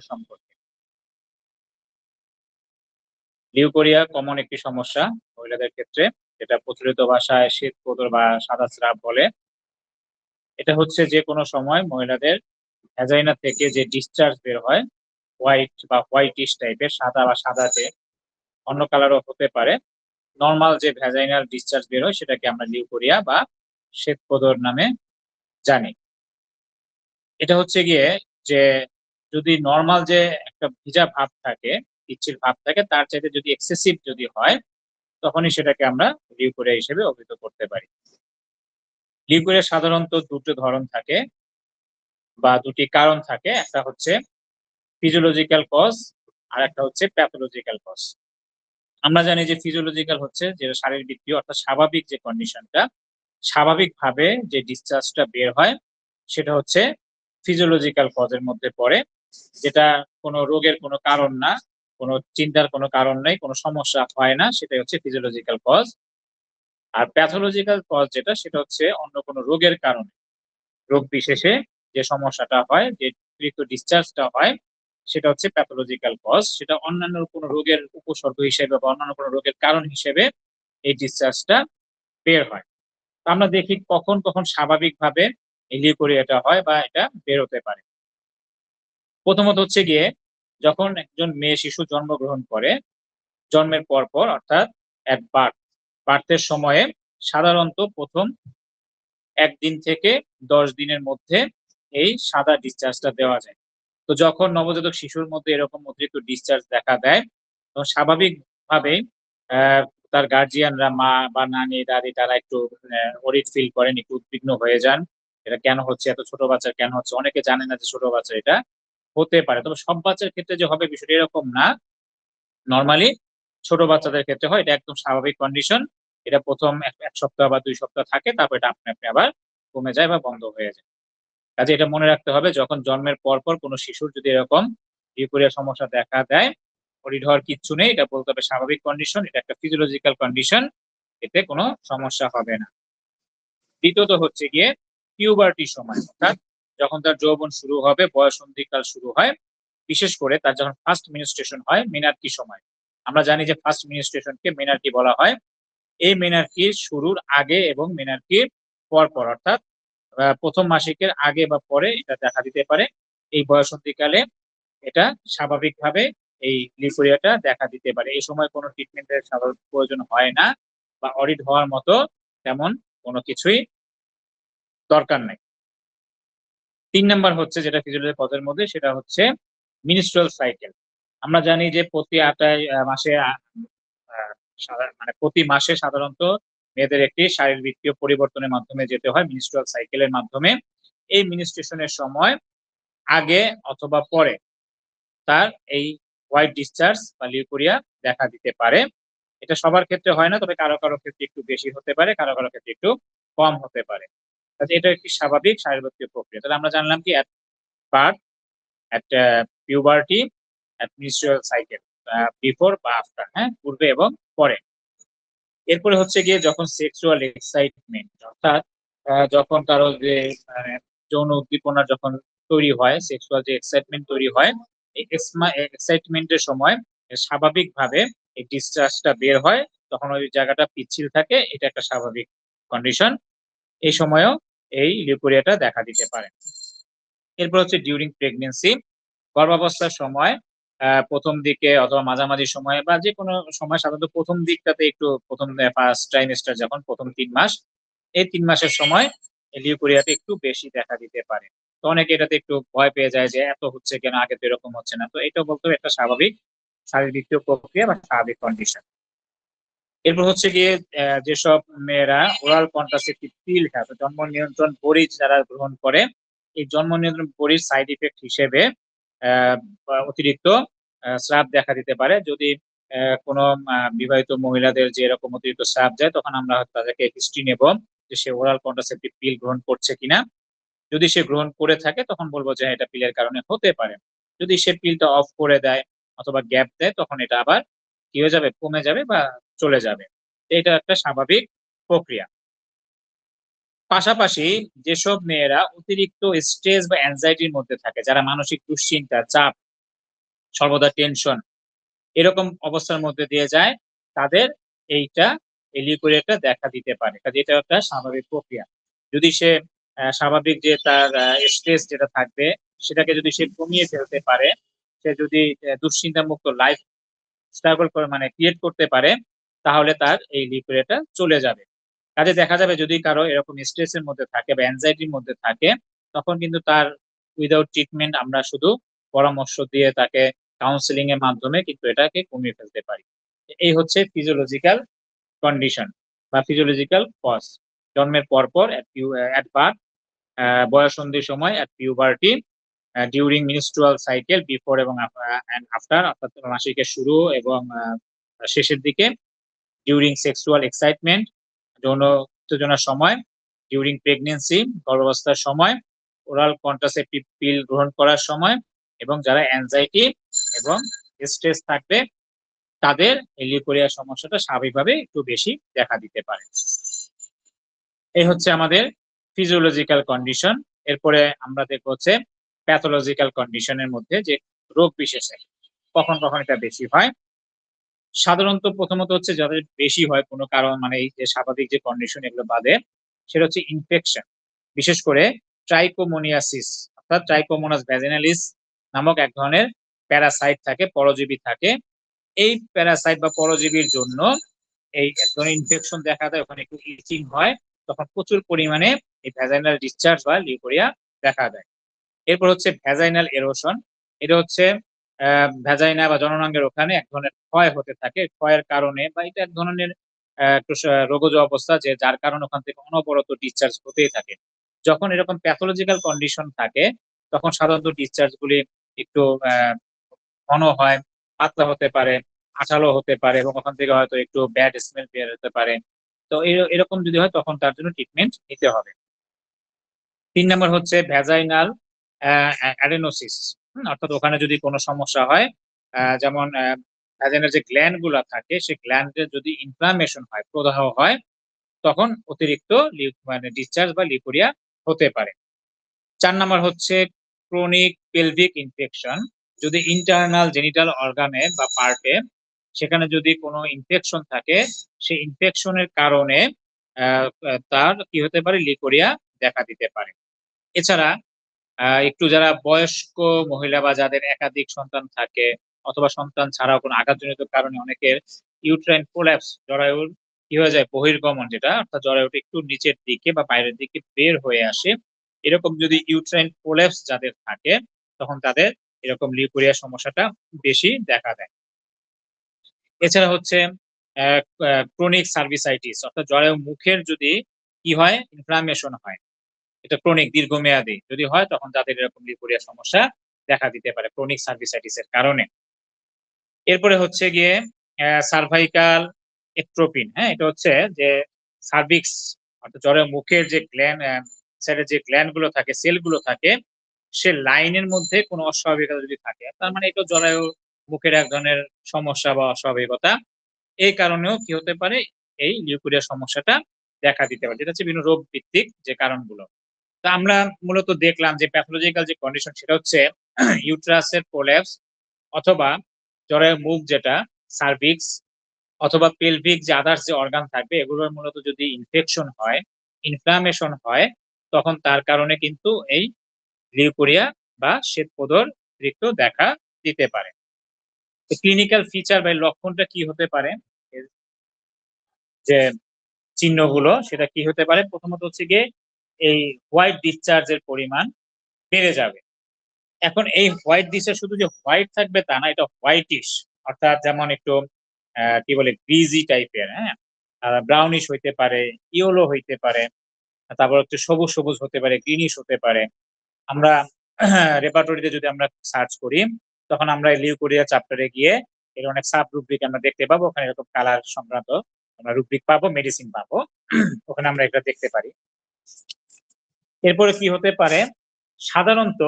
সম্পর্কে। Leucorrhoea common একটি সমস্যা মহিলাদের ক্ষেত্রে, যেটা প্রচলিত ভাষায় শীত বা সাদা স্রাব বলে। এটা হচ্ছে যে কোনো সময় মহিলাদের ভ্যাজাইনা থেকে যে ডিসচার্জ বের হয় হোয়াইট বা হোয়াইটিশ টাইপের সাদা বা সাদাতে, অন্য কালারও হতে পারে। নর্মাল যে ভ্যাজাইনাল ডিসচার্জ বের হয়, সেটাকে আমরা লিউকোরিয়া বা শ্বেতপদর নামে জানি। এটা হচ্ছে গিয়ে যে যদি নর্মাল যে একটা ভিজা ভাব থাকে ইচ্ছির ভাব থাকে, তার চাইতে যদি এক্সেসিভ যদি হয়, তখনই সেটাকে আমরা লিউকোরিয়া হিসেবে অভিহিত করতে পারি। লিউকোরিয়া সাধারণত দুটো ধরন থাকে বা দুটি কারণ থাকে। একটা হচ্ছে ফিজিওলজিক্যাল কজ আর একটা হচ্ছে প্যাথোলজিক্যাল কজ আমরা জানি যে ফিজিওলজিক্যাল হচ্ছে যেটা শারীরবৃত্তীয় অর্থাৎ স্বাভাবিক যে কন্ডিশনটা স্বাভাবিকভাবে যে ডিসচার্জটা বের হয়, সেটা হচ্ছে ফিজিওলজিক্যাল কজের মধ্যে পড়ে। যেটা কোনো রোগের কোনো কারণ না, কোনো চিন্তার কোনো কারণ নেই, কোনো সমস্যা হয় না, সেটাই হচ্ছে ফিজিওলজিক্যাল কজ আর প্যাথোলজিক্যাল কজ যেটা, সেটা হচ্ছে অন্য কোনো রোগের কারণে। রোগ বিশেষে যে সমস্যাটা হয়, যে অতিরিক্ত ডিসচার্জটা হয়, সেটা হচ্ছে প্যাথোলজিক্যাল কজ সেটা অন্যান্য কোনো রোগের উপসর্গ হিসেবে বা অন্যান্য কোনো রোগের কারণ হিসেবে এই ডিসচার্জটা বের হয়। আমরা দেখি কখন কখন স্বাভাবিকভাবে লিউকোরিয়াটা হয় বা এটা বের হতে পারে। প্রথমত হচ্ছে গিয়ে যখন একজন মেয়ে শিশু জন্মগ্রহণ করে, জন্মের পর পর অর্থাৎ এক বার্থ বার্থের সময়ে সাধারণত প্রথম একদিন থেকে দশ দিনের মধ্যে এই সাদা ডিসচার্জটা দেওয়া যায়। তো যখন নবজাতক শিশুর মধ্যে এরকম অতিরিক্ত ডিসচার্জ দেখা দেয় তখন স্বাভাবিকভাবেই তার গার্জিয়ানরা মা বা নানি, দাদি তারা একটু অরিট ফিল করেন, একটু উদ্বিগ্ন হয়ে যান। এটা কেন হচ্ছে? এত ছোট বাচ্চা কেন হচ্ছে? অনেকে জানে না যে ছোট বাচ্চা এটা। হতে পারে। তবে সব বাচ্চার ক্ষেত্রে যে হবে বিষয়টা এরকম না। নর্মালি ছোট বাচ্চাদের ক্ষেত্রে হয়, এটা একদম স্বাভাবিক কন্ডিশন এটা প্রথম এক সপ্তাহ বা দুই সপ্তাহ থাকে, তারপর এটা আপনি আপনি আবার কমে যায় বা বন্ধ হয়ে যায়। কাজে এটা মনে রাখতে হবে, যখন জন্মের পর পর কোনো শিশুর যদি এরকম ইউকোরিয়া সমস্যা দেখা দেয় হওয়ার কিচ্ছু নেই, এটা বলতে হবে স্বাভাবিক কন্ডিশন এটা একটা ফিজিওলজিক্যাল কন্ডিশন এতে কোনো সমস্যা হবে না। দ্বিতীয়ত হচ্ছে গিয়ে পিউবার্টির সময়, অর্থাৎ যখন তার যৌবন শুরু হবে বয়সন্ধিকাল শুরু হয়, বিশেষ করে তার যখন ফার্স্ট মিনিস্ট্রেশন হয় মেনার্কি সময়। আমরা জানি যে ফার্স্ট মিনিস্ট্রেশনকে মেনার্কি বলা হয়। এই মেনার্কির শুরুর আগে এবং মেনার্কির পর পর অর্থাৎ প্রথম মাসিকের আগে বা পরে এটা দেখা দিতে পারে। এই বয়সন্ধিকালে এটা স্বাভাবিকভাবে এই লিফোরিয়াটা দেখা দিতে পারে। এই সময় কোনো ট্রিটমেন্টের সাধারণ প্রয়োজন হয় না বা অডিট হওয়ার মতো তেমন কোনো কিছুই দরকার নেই। তিন নাম্বার হচ্ছে যেটা ফিজিওলজি পদের মধ্যে, সেটা হচ্ছে মিনিস্ট্রাল সাইকেল। আমরা জানি যে প্রতি আটাই মাসে মানে প্রতি মাসে সাধারণত মেয়েদের একটি শারীরবৃত্তীয় পরিবর্তনের মাধ্যমে যেতে হয় মিনিস্ট্রাল সাইকেলের মাধ্যমে। এই মিনিস্ট্রেশনের সময় আগে অথবা পরে তার এই হোয়াইট ডিসচার্জ বা লিউকোরিয়া দেখা দিতে পারে। এটা সবার ক্ষেত্রে হয় না, তবে কারও কারও ক্ষেত্রে একটু বেশি হতে পারে, কারও কারও ক্ষেত্রে একটু কম হতে পারে। এটা একটি স্বাভাবিক শারীরবৃত্তীয় প্রক্রিয়া। তাহলে আমরা জানলাম কি at birth at puberty at menstrual cycle before বা আফটার হ্যাঁ পূর্বে এবং পরে। এরপরে হচ্ছে গিয়ে যখন সেক্সুয়াল এক্সাইটমেন্ট অর্থাৎ যখন কারও যে মানে, যৌন উদ্দীপনা যখন তৈরি হয় সেক্সুয়াল যে এক্সাইটমেন্ট তৈরি হয় এক্সাইটমেন্টের সময় স্বাভাবিকভাবে এই ডিসচার্জটা বের হয় তখন ওই জায়গাটা পিচ্ছিল থাকে এটা একটা স্বাভাবিক কন্ডিশন এই সময়ও এই লিউকোরিয়াটা দেখা দিতে পারে। এরপর হচ্ছে ডিউরিং প্রেগনেন্সি গর্ভাবস্থার সময় প্রথম দিকে অথবা মাঝামাঝি সময়ে বা যে কোনো সময় সাধারণত প্রথম দিকটাতে একটু প্রথম ফার্স্ট ট্রাইমেস্টার যখন প্রথম তিন মাস, এই তিন মাসের সময় লিউকোরিয়াতে একটু বেশি দেখা দিতে পারে। তো অনেকে এটাতে একটু ভয় পেয়ে যায় যে এত হচ্ছে কেন? আগে তো এরকম হচ্ছে না। তো এটা বলতে একটা স্বাভাবিক শারীরিক প্রক্রিয়া বা স্বাভাবিক কন্ডিশন এরপর হচ্ছে গিয়ে যেসব মেয়েরা ওরাল কন্ট্রাসেপটিভ পিল খায় জন্ম নিয়ন্ত্রণ বড়ি যারা গ্রহণ করে, এই জন্ম নিয়ন্ত্রণ বড়ির সাইড ইফেক্ট হিসেবে অতিরিক্ত স্রাব দেখা দিতে পারে। যদি কোনো বিবাহিত মহিলাদের যে এরকম অতিরিক্ত স্রাব যায়, তখন আমরা তাদেরকে হিস্ট্রি নেব যে সে ওরাল কন্ট্রাসেপটিভ পিল গ্রহণ করছে কিনা। যদি সে গ্রহণ করে থাকে, তখন বলব যে এটা পিলের কারণে হতে পারে। যদি সে পিলটা অফ করে দেয় অথবা গ্যাপ দেয়, তখন এটা আবার কি হয়ে যাবে, কমে যাবে বা চলে যাবে। এটা একটা স্বাভাবিক প্রক্রিয়া। পাশাপাশি যেসব মেয়েরা অতিরিক্ত স্ট্রেস বা অ্যাংজাইটির মধ্যে থাকে, যারা মানসিক দুশ্চিন্তা, চাপ, সর্বদা টেনশন এরকম অবস্থার মধ্যে দিয়ে যায়, তাদের এইটা এই লিউকোরিয়াটা দেখা দিতে পারে। কাজে এটা একটা স্বাভাবিক প্রক্রিয়া। যদি সে স্বাভাবিক যে তার স্ট্রেস যেটা থাকবে, সেটাকে যদি সে কমিয়ে ফেলতে পারে, সে যদি দুশ্চিন্তা মুক্ত লাইফ স্ট্রাগল করে মানে ক্রিয়েট করতে পারে তাহলে তার এই লিকুইডটা চলে যাবে। কাজে দেখা যাবে যদি কারও এরকম স্ট্রেসের মধ্যে থাকে বা অ্যাংজাইটির মধ্যে থাকে, তখন কিন্তু তার উইদাউট ট্রিটমেন্ট আমরা শুধু পরামর্শ দিয়ে তাকে কাউন্সিলিং এর মাধ্যমে কিন্তু এটাকে কমিয়ে ফেলতে পারি। এই হচ্ছে ফিজিওলজিক্যাল কন্ডিশন বা ফিজিওলজিক্যাল কজ জন্মের পরপর অ্যাট বার্থ বয়সন্ধির সময় at puberty during menstrual cycle before এবং আফটার অর্থাৎ মাসিকের শুরু এবং শেষের দিকে ডিউরিং সেক্সুয়াল এক্সাইটমেন্ট যৌন উত্তেজনার সময় ডিউরিং প্রেগনেন্সি গর্ভাবস্থার সময় ওরাল কন্ট্রাসেপটিভ পিল গ্রহণ করার সময়, এবং যারা অ্যাংজাইটি এবং স্ট্রেস থাকবে, তাদের এলিওকোরিয়া সমস্যাটা স্বাভাবিকভাবে একটু বেশি দেখা দিতে পারে। এই হচ্ছে আমাদের ফিজিওলজিক্যাল কন্ডিশন এরপরে আমরা দেখব হচ্ছে প্যাথোলজিক্যাল কন্ডিশনের মধ্যে যে রোগ বিশেষে, কখন কখন এটা বেশি হয় সাধারণত প্রথমত হচ্ছে যাদের বেশি হয় কোনো কারণ মানে এই যে স্বাভাবিক যে কন্ডিশন এগুলো বাদে, সেটা হচ্ছে ইনফেকশন বিশেষ করে ট্রাইকোমোনিয়াসিস অর্থাৎ ট্রাইকোমোনাস ভ্যাজিনালিস নামক এক ধরনের প্যারাসাইট থাকে, পরজীবী থাকে। এই প্যারাসাইট বা পরজীবীর জন্য এই এক ধরনের ইনফেকশন দেখা দেয়, ওখানে একটু ইচিং হয়, তখন প্রচুর পরিমাণে এই ভ্যাজাইনাল ডিসচার্জ বা লিউকোরিয়া দেখা দেয়। এরপর হচ্ছে ভ্যাজাইনাল এরোশন এটা হচ্ছে ভ্যাজাইনা বা জননাঙ্গের ওখানে এক ধরনের ক্ষয় হতে থাকে। ক্ষয়ের কারণে বা এটা এক ধরনের রোগজ অবস্থা যে যার কারণে ওখান থেকে অনবরত ডিসচার্জ হতেই থাকে। যখন এরকম প্যাথোলজিক্যাল কন্ডিশন থাকে, তখন সাধারণত ডিসচার্জ গুলি একটু ঘন হয়, পাতলা হতে পারে, আঠালো হতে পারে এবং ওখান থেকে হয়তো একটু ব্যাড স্মেল বের হতে পারে। তো এরকম যদি হয়, তখন তার জন্য ট্রিটমেন্ট নিতে হবে। তিন নম্বর হচ্ছে ভ্যাজাইনাল অ্যাডেনোসিস অর্থাৎ ওখানে যদি কোনো সমস্যা হয় যেমন ভ্যাজাইনাল যে গ্ল্যান্ডগুলো থাকে, সেই গ্ল্যান্ডের যদি ইনফ্লামেশন হয়, প্রদাহ হয়, তখন অতিরিক্ত মানে ডিসচার্জ বা লিকুরিয়া হতে পারে। চার নম্বর হচ্ছে ক্রনিক পেলভিক ইনফেকশন যদি ইন্টারনাল জেনিটাল অর্গানে বা পার্টে সেখানে যদি কোনো ইনফেকশন থাকে, সেই ইনফেকশনের কারণে তার কি হতে পারে লিকোরিয়া দেখা দিতে পারে। এছাড়া একটু যারা বয়স্ক মহিলা বা যাদের একাধিক সন্তান থাকে, অথবা সন্তান ছাড়াও কোনো আঘাতজনিত কারণে অনেকের ইউট্রাইন প্রোল্যাপস জরায়ুর কি হয়ে যায়? বহির্গমন যেটা, অর্থাৎ জরায়ুটা একটু নিচের দিকে বা বাইরের দিকে বের হয়ে আসে। এরকম যদি ইউট্রাইন প্রোল্যাপস যাদের থাকে, তখন তাদের এরকম লিউকোরিয়া সমস্যাটা বেশি দেখা দেয়। এছাড়া হচ্ছে ক্রনিক সার্ভিসাইটিস অর্থাৎ জরায়ু মুখের যদি কি হয় ইনফ্লামেশন হয় এটা ক্রনিক দীর্ঘমেয়াদী। যদি হয়, তখন তাদের এরকম লিপোরিয়া সমস্যা দেখা দিতে পারে ক্রনিক সার্ভিসাইটিসের কারণে। এরপরে হচ্ছে গিয়ে সার্ভাইকাল এক্ট্রোপিন হ্যাঁ এটা হচ্ছে যে সার্ভিক্স অর্থাৎ জ্বরের মুখের যে গ্ল্যান্ড সাইডের যে গ্ল্যান্ডগুলো থাকে সেলগুলো থাকে, সে লাইনের মধ্যে কোনো অস্বাভাবিকতা যদি থাকে, তার মানে এটা জরায়ু মুখের এক ধরনের সমস্যা বা অস্বাভাবিকতা, এই কারণেও কি হতে পারে, এই লিউকুরিয়া সমস্যাটা দেখা দিতে পারে, যেটা হচ্ছে বিভিন্ন রোগ ভিত্তিক যে কারণগুলো। তা আমরা মূলত দেখলাম যে প্যাথোলজিক্যাল যে কন্ডিশন সেটা হচ্ছে ইউট্রাসের প্রোল্যাপস অথবা জ্বরের মুখ যেটা সার্ভিক্স অথবা পেলভিক যে আদার্স যে অর্গান থাকবে, এগুলোর মূলত যদি ইনফেকশন হয় ইনফ্লামেশন হয়, তখন তার কারণে কিন্তু এই লিউকোরিয়া বা শ্বেতপদর রিক্ত দেখা দিতে পারে। ক্লিনিক্যাল ফিচার বা লক্ষণটা কি হতে পারে? যে চিহ্নগুলো সেটা কি হতে পারে? প্রথমত হচ্ছে গিয়ে এই হোয়াইট ডিসচার্জের পরিমাণ বেড়ে যাবে। এখন এই হোয়াইট ডিসচার্জ শুধু যে হোয়াইট থাকবে তা না, এটা হোয়াইটিশ অর্থাৎ যেমন একটু কি বলে গ্রিজি টাইপের হ্যাঁ? ব্রাউনিশ হইতে পারে ইয়েলো হইতে পারে, তারপর হচ্ছে সবুজ সবুজ হতে পারে গ্রিনিশ হতে পারে। আমরা রেপার্টরিতে যদি আমরা সার্চ করি, তখন আমরা লিউকোরিয়া চ্যাপ্টারে গিয়ে এর অনেক সাব রুব্রিক আমরা দেখতে পাবো। ওখানে এরকম কালার সংক্রান্ত আমরা রুব্রিক পাবো মেডিসিন পাবো। ওখানে আমরা এটা দেখতে পারি। এরপরে কি হতে পারে? সাধারণত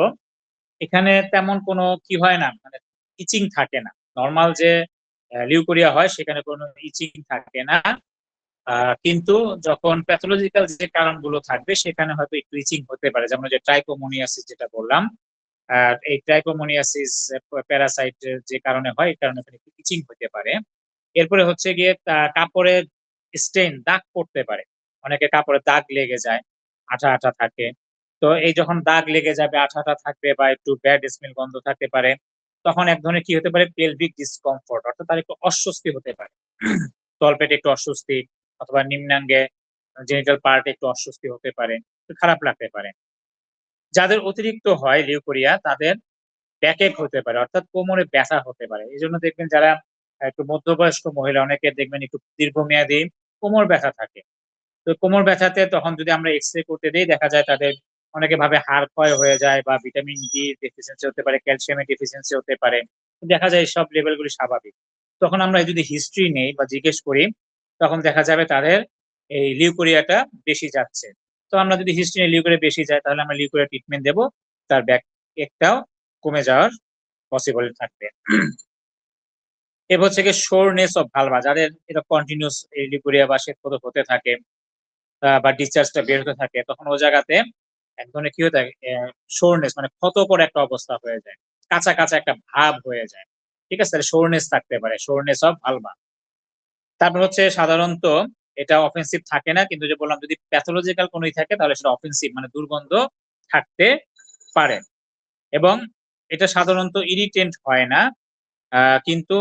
এখানে তেমন কোনো কি হয় না মানে ইচিং থাকে না। নর্মাল যে লিউকোরিয়া হয়, সেখানে কোনো ইচিং থাকে না। কিন্তু যখন প্যাথোলজিক্যাল যে কারণগুলো থাকবে, সেখানে হয়তো একটু ইচিং হতে পারে। যেমন যে ট্রাইকোমোনিয়াসিস যেটা বললাম এই ট্রাইকোমোনিয়াসিস প্যারাসাইট যে কারণে হয়, এই কারণে একটু ইচিং হতে পারে। এরপরে হচ্ছে গিয়ে কাপড়ের স্টেন দাগ পড়তে পারে। অনেকে কাপড়ে দাগ লেগে যায়। আঠা আঠা থাকে। তো এই যখন দাগ লেগে যাবে, আঠা আঠা থাকবে বা একটু ব্যাড স্মেল গন্ধ থাকতে পারে, তখন এক ধরনের কি হতে পারে? পেলভিক ডিসকমফোর্ট অর্থাৎ তার একটু অস্বস্তি হতে পারে। তলপেটে একটু অস্বস্তি অথবা নিম্নাঙ্গে জেনিটাল পার্টে একটু অস্বস্তি হতে পারে খারাপ লাগতে পারে। যাদের অতিরিক্ত হয় লিউকোরিয়া তাদের ব্যাকেক হতে পারে, অর্থাৎ কোমরে ব্যথা হতে পারে। এই জন্য দেখবেন যারা একটু মধ্যবয়স্ক মহিলা, অনেকে দেখবেন একটু দীর্ঘমেয়াদী কোমর ব্যথা থাকে। তো কোমর ব্যথাতে তখন যদি আমরা এক্স রে করতে দিই, দেখা যায় তাদের অনেকে ভাবে হাড় ক্ষয় হয়ে যায় বা ভিটামিন ডি ডেফিসিয়েন্সি হতে পারে ক্যালসিয়ামের ডেফিসিয়েন্সি হতে পারে। দেখা যায় সব লেভেলগুলি স্বাভাবিক। তখন আমরা যদি হিস্ট্রি নেই বা জিজ্ঞেস করি, তখন দেখা যাবে তাদের এই লিউকোরিয়াটা বেশি যাচ্ছে। তো আমরা যদি হিস্ট্রি নিয়ে লিউকোরিয়া বেশি যায়, তাহলে আমরা লিউকোরিয়া ট্রিটমেন্ট দেবো। তার ব্যাক একটাও কমে যাওয়ার পসিবল থাকবে। হচ্ছে গিয়ে শোরনেস অফ ভালভা যাদের এটা কন্টিনিউস লিকুরিয়া বা শ্বেতপদক হতে থাকে। বা ডিসচার্জটা বের হতে থাকে, তখন ও জায়গাতে এক ধরনের কি হয়ে থাকে শোরনেস মানে ক্ষত করে একটা অবস্থা হয়ে যায়, কাঁচা কাঁচা একটা ভাব হয়ে যায়, ঠিক আছে? শোরনেস থাকতে পারে শোরনেস অফ ভালভা তারপর হচ্ছে সাধারণত এটা অফেন্সিভ থাকে না, কিন্তু যে বললাম, যদি প্যাথোলজিক্যাল কোনোই থাকে, তাহলে সেটা অফেন্সিভ মানে দুর্গন্ধ থাকতে পারে। এবং এটা সাধারণত ইরিটেন্ট হয় না কিন্তু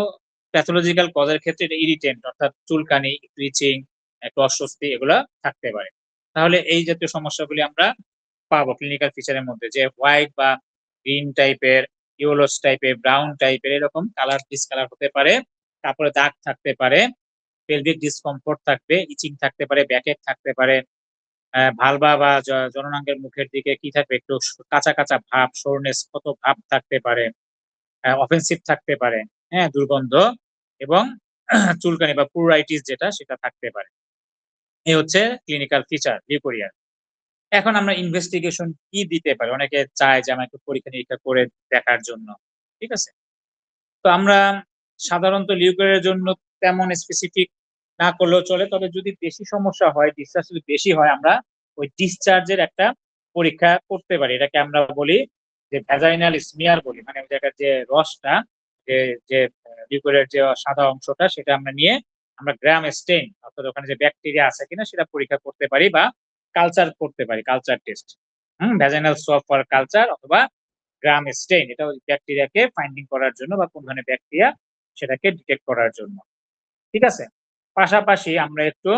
প্যাথোলজিক্যাল কজের ক্ষেত্রে এটা ইরিটেন্ট অর্থাৎ চুলকানি ইচিং একটু অস্বস্তি এগুলা থাকতে পারে। তাহলে এই জাতীয় সমস্যাগুলি আমরা পাবো ক্লিনিক্যাল ফিচারের মধ্যে, যে হোয়াইট বা গ্রিন টাইপের ইউলোস টাইপের ব্রাউন টাইপের এরকম কালার ডিসকালার হতে পারে, তারপরে দাগ থাকতে পারে পেলভিক ডিসকমফোর্ট থাকবে ইচিং থাকতে পারে ব্যাকেট থাকতে পারে ভালবা বা জননাঙ্গের মুখের দিকে কি থাকবে, একটু কাঁচা কাঁচা ভাব সোরনেস কত ভাব থাকতে পারে অফেন্সিভ থাকতে পারে হ্যাঁ দুর্গন্ধ এবং চুলকানি বা পুরাইটিস যেটা, সেটা থাকতে পারে। হচ্ছে ক্লিনিক্যাল ফিচার লিউকোরিয়ার এখন আমরা ইনভেস্টিগেশন কি দিতে পারি? অনেকে চায় যে আমরা একটু পরীক্ষা নিরীক্ষা করে দেখার জন্য, ঠিক আছে? তো আমরা সাধারণত লিউকোরিয়ার জন্য তেমন স্পেসিফিক না করলেও চলে, তবে যদি বেশি সমস্যা হয় ডিসচার্জ যদি বেশি হয়, আমরা ওই ডিসচার্জের একটা পরীক্ষা করতে পারি। এটাকে আমরা বলি যে ভ্যাজাইনাল স্মিয়ার বলি। মানে ওই জায়গার যে রসটা, যে যে লিকুইডের যে সাদা অংশটা, সেটা আমরা নিয়ে আমরা গ্রাম স্টেইন অর্থাৎ ওখানে যে ব্যাকটেরিয়া আছে কিনা সেটা পরীক্ষা করতে পারি বা কালচার করতে পারি culture test hmm vaginal swab for culture অথবা গ্রাম স্টেইন এটা ওই ব্যাকটেরিয়াকে ফাইন্ডিং করার জন্য বা কোন ধরনের ব্যাকটেরিয়া সেটাকে ডিটেক্ট করার জন্য। ঠিক আছে? পাশাপাশি আমরা একটু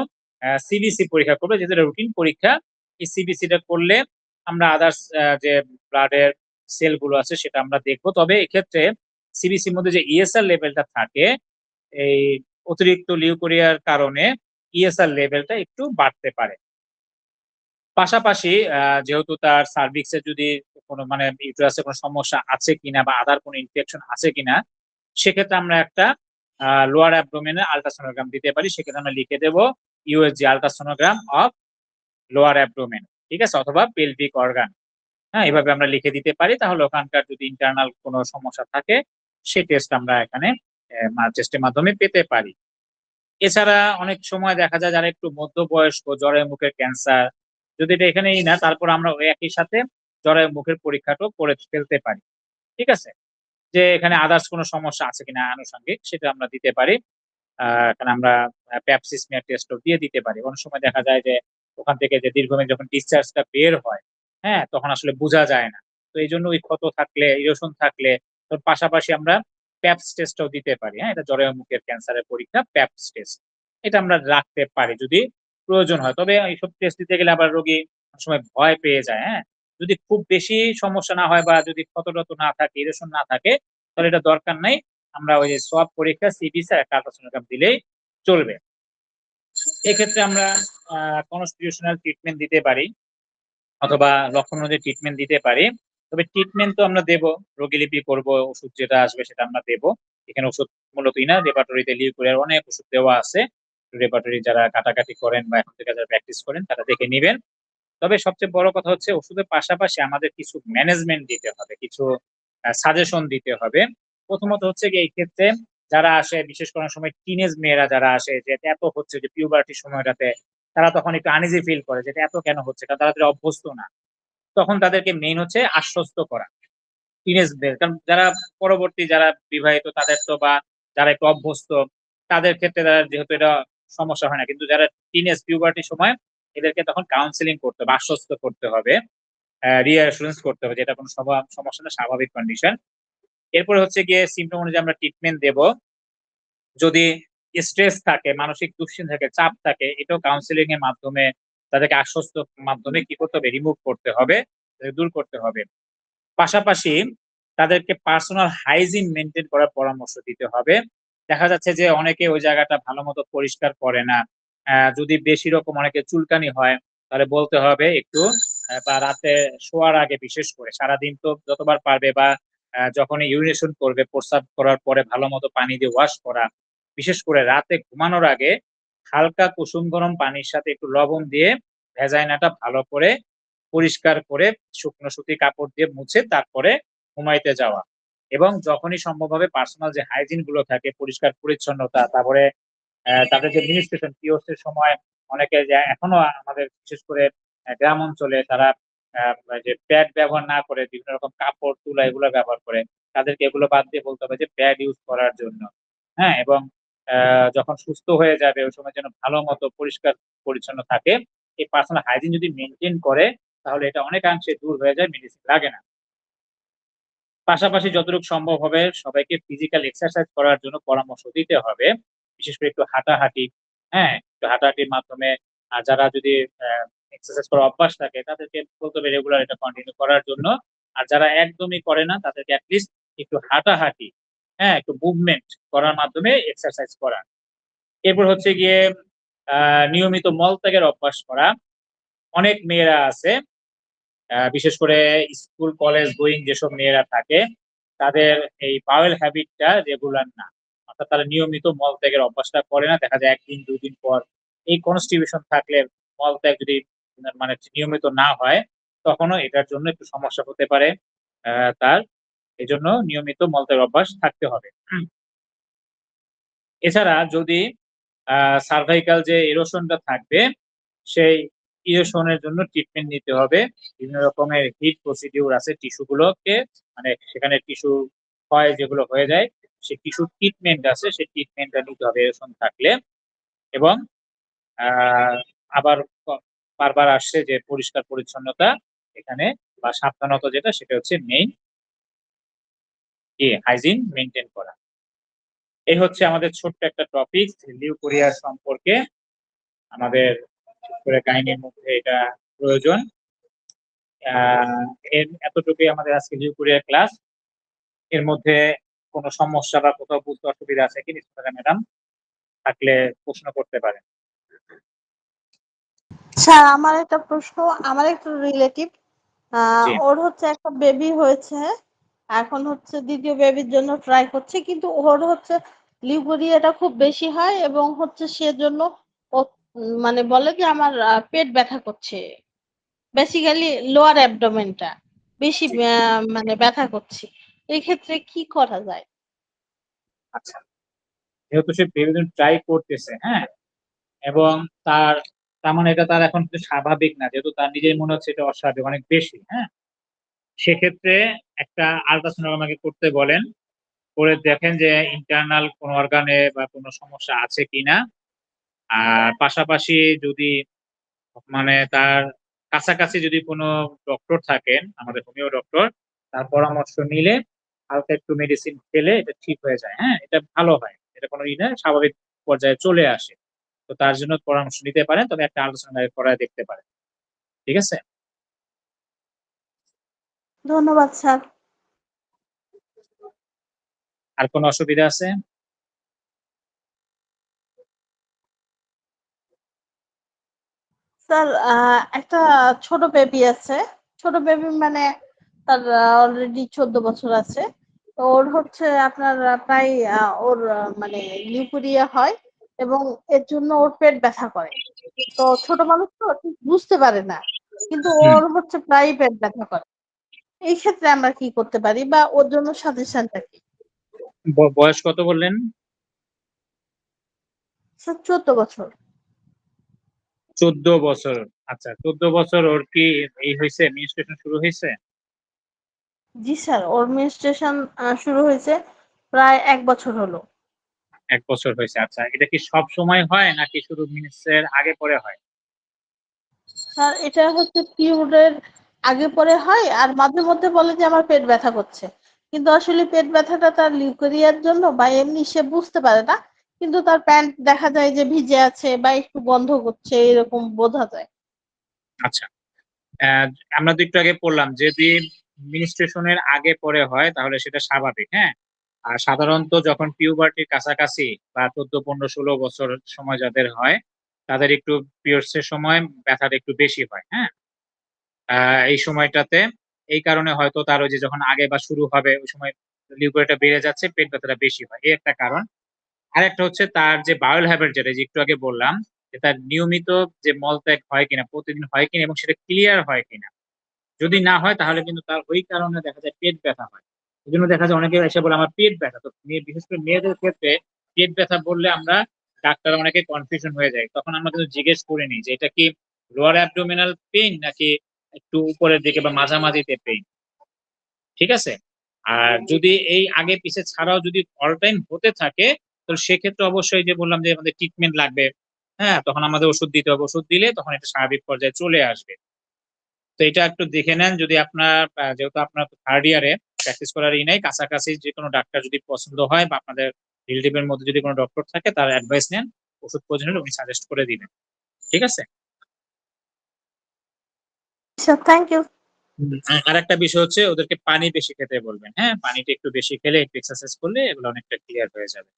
সিবিসি পরীক্ষা করব যেটা রুটিন পরীক্ষা, এই সিবিসিটা করলে আমরা আদার্স যে ব্লাডের সেলগুলো আছে সেটা আমরা দেখব। তবে এক্ষেত্রে সিবিসির মধ্যে যে ইএসআর e লেভেলটা থাকে, এই অতিরিক্ত লিউকোরিয়ার কারণে ইএসআর e লেভেলটা একটু বাড়তে পারে। পাশাপাশি যেহেতু তার সার্ভিক্সে যদি কোনো মানে ইউটারাসে কোনো সমস্যা আছে কিনা বা আদার কোনো ইনফেকশন আছে কিনা, সেক্ষেত্রে আমরা একটা লোয়ার অ্যাবডোমেনে আলট্রাসোনোগ্রাম দিতে পারি। সেক্ষেত্রে আমরা লিখে দেব USG ultrasonogram of lower abdomen ঠিক আছে? অথবা পেলভিক অর্গান হ্যাঁ এভাবে আমরা লিখে দিতে পারি। তাহলে ওখানকার যদি ইন্টারনাল কোনো সমস্যা থাকে সে টেস্ট আমরা এখানে টেস্টের মাধ্যমে পেতে পারি। এছাড়া অনেক সময় দেখা যায় যারা একটু মধ্যবয়স্ক, জ্বরের মুখের ক্যান্সার যদি এটা এখানেই না, তারপর আমরা ওই একই সাথে জ্বরের মুখের পরীক্ষাটাও করে ফেলতে পারি। ঠিক আছে? যে এখানে আদার্স কোনো সমস্যা আছে কিনা আনুষঙ্গিক, সেটা আমরা দিতে পারি। এখানে আমরা প্যাপসিসমিয়া টেস্টও দিয়ে দিতে পারি। অনেক সময় দেখা যায় যে ওখান থেকে যে দীর্ঘমেয়াদী যখন ডিসচার্জটা বের হয় হ্যাঁ তখন আসলে বোঝা যায় না। তো এই জন্য ওই ক্ষত থাকলে ইরোশন থাকলে, তোর পাশাপাশি আমরা প্যাপস টেস্টও দিতে পারি হ্যাঁ? এটা জ্বরের মুখের ক্যান্সারের পরীক্ষা প্যাপস টেস্ট এটা আমরা রাখতে পারি যদি প্রয়োজন হয়। তবে এইসব টেস্ট দিতে গেলে আবার রোগী সময় ভয় পেয়ে যায় হ্যাঁ? যদি খুব বেশি সমস্যা না হয় বা যদি ক্ষতরত না থাকে ইরেশন না থাকে, তাহলে এটা দরকার নাই। আমরা ওই যে সব পরীক্ষা সিবিসি একটা আলট্রাসোনোগ্রাম দিলেই চলবে। এক্ষেত্রে আমরা কনস্টিটিউশনাল ট্রিটমেন্ট দিতে পারি, অথবা লক্ষণ অনুযায়ী ট্রিটমেন্ট দিতে পারি। তবে ট্রিটমেন্ট তো আমরা দেব। রোগীলিপি করব, ওষুধ যেটা আসবে সেটা আমরা দেব। এখানে ওষুধ মূলতই না রেপাটরিতে করে অনেক ওষুধ দেওয়া আছে। রেপাটরি যারা কাটাকাটি করেন বা এখন থেকে যারা প্র্যাকটিস করেন, তারা দেখে নেবেন। তবে সবচেয়ে বড় কথা হচ্ছে ওষুধের পাশাপাশি আমাদের কিছু ম্যানেজমেন্ট দিতে হবে, কিছু সাজেশন দিতে হবে। প্রথমত হচ্ছে কি এই ক্ষেত্রে যারা আসে, বিশেষ করে সময় টিনেজ মেয়েরা যারা আসে, যে এত হচ্ছে যে পিউবার্টির সময়টাতে, তারা তখন একটু আনিজি ফিল করে যেটা এত কেন হচ্ছে? কারণ তারা অভ্যস্ত না। তখন তাদেরকে মেইন হচ্ছে আশ্বস্ত করা। টিনেজদের কারণ যারা পরবর্তী যারা বিবাহিত, তাদের তো বা যারা একটু অভ্যস্ত, তাদের ক্ষেত্রে তারা যেহেতু এটা সমস্যা হয় না। কিন্তু যারা টিনেজ পিউবার্টির সময়, এদেরকে তখন কাউন্সিলিং করতে হবে, আশ্বস্ত করতে হবে রিঅ্যাসুরেন্স করতে হবে যেটা কোনো সমস্যা না, স্বাভাবিক কন্ডিশন এরপরে হচ্ছে গিয়ে সিমটম অনুযায়ী আমরা ট্রিটমেন্ট দেব। যদি স্ট্রেস থাকে, মানসিক দুশ্চিন্তা থাকে, চাপ থাকে, এটাও কাউন্সিলিং এর মাধ্যমে তাদেরকে আশ্বস্ত মাধ্যমে কি করতে হবে? রিমুভ করতে হবে দূর করতে হবে। পাশাপাশি তাদেরকে পার্সোনাল হাইজিন মেনটেন করার পরামর্শ দিতে হবে। দেখা যাচ্ছে যে অনেকে ওই জায়গাটা ভালো মতো পরিষ্কার করে না। যদি বেশি রকম অনেকে চুলকানি হয়, তাহলে বলতে হবে একটু বা রাতে শোয়ার আগে বিশেষ করে, সারাদিন তো যতবার পারবে বা যখন ইউরিনেশন করবে, প্রস্রাব করার পরে ভালো মতো পানি দিয়ে ওয়াশ করা। বিশেষ করে রাতে ঘুমানোর আগে হালকা কুসুম গরম পানির সাথে একটু লবণ দিয়ে ভেজাইনাটা ভালো করে পরিষ্কার করে শুকনো সুতি কাপড় দিয়ে মুছে তারপরে ঘুমাইতে যাওয়া। এবং যখনই সম্ভব হবে পার্সোনাল যে হাইজিনগুলো থাকে, পরিষ্কার পরিচ্ছন্নতা, তারপরে তাদের যে মিনিস্ট্রেশন পিওসের সময় অনেকে এখনও আমাদের বিশেষ করে গ্রাম অঞ্চলে তারা যে প্যাড ব্যবহার না করে, বিভিন্ন রকম কাপড়, তুলা এগুলো ব্যবহার করে, তাদেরকে এগুলো বাদ দিয়ে বলতে হবে যে প্যাড ইউজ করার জন্য। হ্যাঁ এবং যখন সুস্থ হয়ে যাবে, ওই সময় যেন ভালো মতো পরিষ্কার পরিচ্ছন্ন থাকে, এই পার্সোনাল হাইজিন যদি মেনটেন করে, তাহলে এটা অনেকাংশে দূর হয়ে যায় মেডিসিন লাগে না। পাশাপাশি যতটুকু সম্ভব হবে, সবাইকে ফিজিক্যাল এক্সারসাইজ করার জন্য পরামর্শ দিতে হবে। বিশেষ করে একটু হাঁটাহাঁটি হ্যাঁ একটু হাঁটাহাঁটির মাধ্যমে, আর যারা যদি এক্সারসাইজ করার অভ্যাস থাকে, তাদেরকে বলতে হবে রেগুলার এটা কন্টিনিউ করার জন্য। আর যারা একদমই করে না, তাদেরকে অ্যাটলিস্ট একটু হাঁটাহাঁটি হ্যাঁ একটু মুভমেন্ট করার মাধ্যমে এক্সারসাইজ করা। এরপর হচ্ছে গিয়ে নিয়মিত মলত্যাগের অভ্যাস করা। অনেক মেয়েরা আছে বিশেষ করে স্কুল, কলেজ, গোয়িং যেসব মেয়েরা থাকে, তাদের এই বাওয়েল হ্যাবিটটা রেগুলার না। অর্থাৎ তারা নিয়মিত মলত্যাগের অভ্যাসটা করে না। দেখা যায় একদিন দুই দিন পর এই কনস্টিবিউশন থাকলে মলত্যাগ যদি মানে নিয়মিত না হয়, তখনও এটার জন্য একটু সমস্যা হতে পারে তার এই জন্য নিয়মিত মলত্যাগ অভ্যাস থাকতে হবে। এছাড়া যদি সার্ভাইকাল যে ইরোশনটা থাকবে, সেই ইরোশনের জন্য ট্রিটমেন্ট নিতে হবে। বিভিন্ন রকমের হিট প্রসিডিউর আছে টিস্যু গুলোকে মানে সেখানে টিস্যু ক্ষয় যেগুলো হয়ে যায়, সে টিস্যু ট্রিটমেন্ট আছে, সেই ট্রিটমেন্টটা নিতে হবে ইরোশন থাকলে। এবং আবার বারবার আসছে যে পরিষ্কার পরিচ্ছন্নতা এখানে বা সাবধানতা যেটা, সেটা হচ্ছে মেইন কি হাইজিন মেনটেন করা। এই হচ্ছে আমাদের ছোট্ট একটা টপিক লিউকোরিয়া সম্পর্কে। আমাদের করে কাহিনীর মধ্যে এটা প্রয়োজন। আহ, এর এতটুকুই আমাদের আজকে লিউকোরিয়া ক্লাস এর মধ্যে কোনো সমস্যা বা কোথাও বুঝতে অসুবিধা আছে কি নিশ্চয় ম্যাডাম থাকলে প্রশ্ন করতে পারেন। স্যার আমার একটা প্রশ্ন আমার একটা রিলেটিভ ওর হচ্ছে একটা বেবি হয়েছে। এখন হচ্ছে দ্বিতীয় বেবির জন্য ট্রাই করছে কিন্তু ওর হচ্ছে লিউকোরিয়াটা খুব বেশি হয় এবং হচ্ছে সেজন্য ও মানে বলে যে আমার পেট ব্যথা করছে। বেসিক্যালি লোয়ার অ্যাবডোমেনটা বেশি মানে ব্যথা করছে। এই ক্ষেত্রে কি করা যায়? আচ্ছা। যেহেতু সে বিভিন্ন ট্রাই করতেছে হ্যাঁ? এবং তার তার মানে এটা তার এখন স্বাভাবিক না যেহেতু তার নিজের মনে হচ্ছে এটা অস্বাভাবিক অনেক বেশি হ্যাঁ? সেক্ষেত্রে একটা আলট্রাসোনোগ্রামাকে করতে বলেন। করে দেখেন যে ইন্টারনাল কোন অর্গানে বা কোনো সমস্যা আছে কিনা। আর পাশাপাশি যদি মানে তার কাছাকাছি যদি কোনো ডক্টর থাকেন, আমাদের হোমিও ডক্টর তার পরামর্শ নিলে হালকা একটু মেডিসিন খেলে এটা ঠিক হয়ে যায়। হ্যাঁ এটা ভালো হয়। এটা কোনো ই স্বাভাবিক পর্যায়ে চলে আসে। তো তার জন্য পরামর্শ নিতে পারেন, তবে একটা আলোচনা করায় দেখতে পারেন। ঠিক আছে? ধন্যবাদ স্যার। আর কোনো অসুবিধা আছে? স্যার একটা ছোট বেবি আছে। ছোট বেবি মানে তার অলরেডি চোদ্দ বছর আছে। তো ওর হচ্ছে আপনার প্রায় ওর মানে লিউকোরিয়া হয় এবং এর জন্য ওর পেট ব্যথা করে। তো ছোট মানুষ তো ঠিক বুঝতে পারে না কিন্তু ওর হচ্ছে প্রায় পেট ব্যথা করে। এই ক্ষেত্রে আমরা কি করতে পারি বা ওর জন্য সাজেশনটা কি? বয়স কত বললেন? চোদ্দ বছর। চোদ্দ বছর। আচ্ছা চোদ্দ বছর ওর কি এই হয়েছে মিনিস্ট্রেশন শুরু হয়েছে? জি স্যার ওর মেনস্ট্রুয়েশন শুরু হয়েছে প্রায় এক বছর হলো। এক বছর হয়েছে আচ্ছা। এটা কি সব সময় হয় নাকি শুধু মিনিটসের আগে পরে হয়? স্যার এটা হচ্ছে পিরিয়ডের আগে পরে হয়, আর মাঝে মধ্যে বলে যে আমার পেট ব্যথা করছে। কিন্তু আসলে পেট ব্যথাটা তার লিউকেরিয়ার জন্য বা এমনি সে বুঝতে পারে না, কিন্তু তার প্যান্ট দেখা যায় যে ভিজে আছে বা একটু গন্ধ করছে, এরকম বোঝা যায়। আচ্ছা। আমরা তো একটু আগে পড়লাম, যদি মিনিস্ট্রেশনের আগে পরে হয়, তাহলে সেটা স্বাভাবিক হ্যাঁ? আর সাধারণত যখন পিউবার্টির কাছাকাছি বা চোদ্দ, পনেরো, ষোলো বছর সময় যাদের হয়, তাদের একটু পিরিয়ডস এর সময় ব্যথাটা একটু বেশি হয় হ্যাঁ? এই সময়টাতে। এই কারণে হয়তো তার ওই যে যখন আগে বা শুরু হবে, ওই সময় লিউকোরিয়াটা বেড়ে যাচ্ছে, পেট ব্যথাটা বেশি হয়। এই একটা কারণ। আরেকটা হচ্ছে তার যে বায়োল হ্যাবিট যেটা যে একটু আগে বললাম, যে তার নিয়মিত যে মলত্যাগ হয় কিনা, প্রতিদিন হয় কিনা এবং সেটা ক্লিয়ার হয় কিনা। যদি না হয়, তাহলে কিন্তু তার ওই কারণে দেখা যায় পেট ব্যথা হয়। এই জন্য দেখা যায় অনেকে এসে বলে, আমার পেট ব্যথা। তো মেয়ে, বিশেষ করে মেয়েদের ক্ষেত্রে পেট ব্যথা বললে আমরা ডাক্তার অনেকে কনফিউশন হয়ে যায় তখন আমরা কিন্তু জিজ্ঞেস করে নিই যে, এটা কি লোয়ার অ্যাবডোমিনাল পেইন নাকি একটু উপরের দিকে বা মাঝামাঝিতে পেইন ঠিক আছে? আর যদি এই আগে পিছে ছাড়াও যদি অল টাইম হতে থাকে, তো সেক্ষেত্রে অবশ্যই যে বললাম যে আমাদের ট্রিটমেন্ট লাগবে হ্যাঁ তখন আমাদের ওষুধ দিতে হবে। ওষুধ দিলে তখন এটা স্বাভাবিক পর্যায়ে চলে আসবে। তো এটা একটু দেখে নেন, যদি আপনার যেহেতু আপনার থার্ড ইয়ারে প্র্যাকটিস করার ই নেই, কাছাকাছি যে কোনো ডাক্তার যদি পছন্দ হয় বা আপনাদের রিলেটিভের মধ্যে যদি কোনো ডক্টর থাকে, তার অ্যাডভাইস নেন, ওষুধ প্রয়োজন হলে উনি সাজেস্ট করে দিবেন। ঠিক আছে? স্যার থ্যাংক ইউ আর একটা বিষয় হচ্ছে ওদেরকে পানি বেশি খেতে বলবেন হ্যাঁ? পানিটা একটু বেশি খেলে একটু এক্সারসাইজ করলে এগুলো অনেকটা ক্লিয়ার হয়ে যাবে।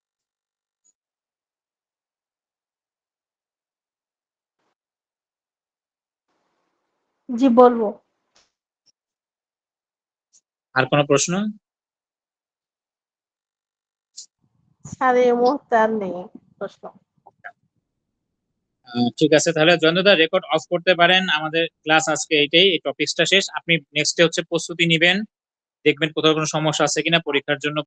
জি বলব। আর কোনো প্রশ্ন? স্যার এই মুহূর্তে আর নেই প্রশ্ন। ঠিক আছে, তাহলে জয়ন্তদা রেকর্ড অফ করতে পারেন। আমাদের ক্লাস আজকে এইটাই, এই টপিকসটা শেষ। আপনি নেক্সটে হচ্ছে প্রস্তুতি নেবেন। দেখবেন কোথাও কোনো সমস্যা আছে কিনা, পরীক্ষার জন্য